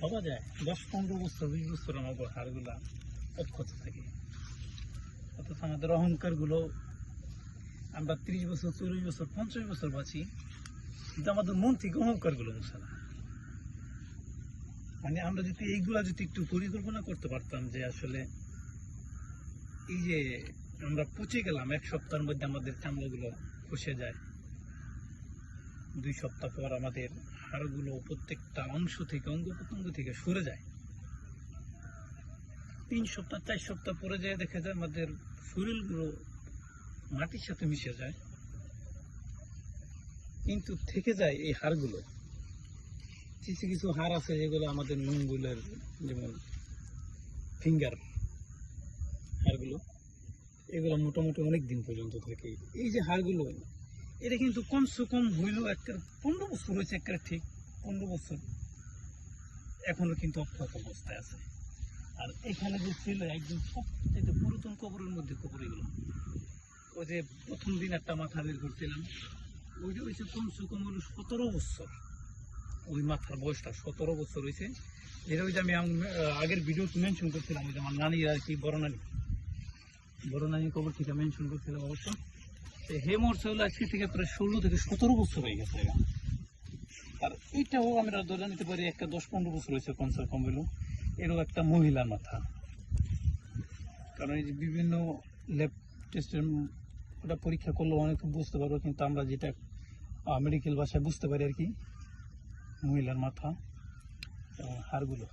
ভাবা যায়। দশ, পনেরো বছর, বিশ বছর আমাদের হাড়গুলা অক্ষত থাকে। অথচ আমাদের অহংকারগুলো আমরা ত্রিশ বছর, চল্লিশ বছর, পঞ্চাশ বছর বাঁচি, কিন্তু আমাদের মন থেকে অহংকারগুলো মুছে না। মানে আমরা যদি এইগুলা যদি একটু পরিকল্পনা করতে পারতাম যে আসলে এই যে আমরা পচে গেলাম, এক সপ্তাহের মধ্যে আমাদের চামড়াগুলো খসে যায় দুই সপ্তাহ পর আমাদের হাড়গুলো প্রত্যেকটা অংশ থেকে, অঙ্গ প্রত্যঙ্গ থেকে সরে যায়। তিন সপ্তাহ, চার সপ্তাহ পরে যায় দেখা যায় আমাদের শরীরগুলো মাটির সাথে মিশে যায়। কিন্তু থেকে যায় এই হাড়গুলো। কিছু কিছু হাড় আছে যেগুলো আমাদের নুনগুলোর যেমন ফিঙ্গার হাড়গুলো, এগুলো মোটামুটি অনেক দিন পর্যন্ত থাকে। এই যে হাড়গুলো এটা কিন্তু কমসে কম হইলেও একটা পনেরো বছর হয়েছে একটা ঠিক পনেরো বছর। এখনও কিন্তু অক্ষত অবস্থায় আছে। আর এখানে যে ছিল একদম সবচেয়ে পুরাতন কবরের মধ্যে কবর এগুলো। ওই যে প্রথম দিন একটা মাথা বের করছিলাম। ওইটা হয়েছে কমসে কম হলো সতেরো বছর। ওই মাথার বয়সটা সতেরো বছর হয়েছে ওই যে আমি আগের ভিডিও মেনশন করছিলাম, ওই যে আমার নানি আর কি বড় নানি। বড় নানি কবর থেকে মেনশন করছিলাম অবশ্য। তো হে মরছে হলো আজকে থেকে প্রায় ষোলো থেকে সতেরো বছর হয়ে গেছে। আর এইটাও আমরা ধরে নিতে পারি একটা দশ পনেরো বছর হয়েছে কমসে কম হলো। এরও একটা মহিলার মাথা। কারণ এই যে বিভিন্ন ল্যাব টেস্টের ওটা পরীক্ষা করলে অনেক বুঝতে পারব, কিন্তু আমরা যেটা মেডিকেল ভাষায় বুঝতে পারি আর কি, মহিলার মাথা এবং হাড়গুলো।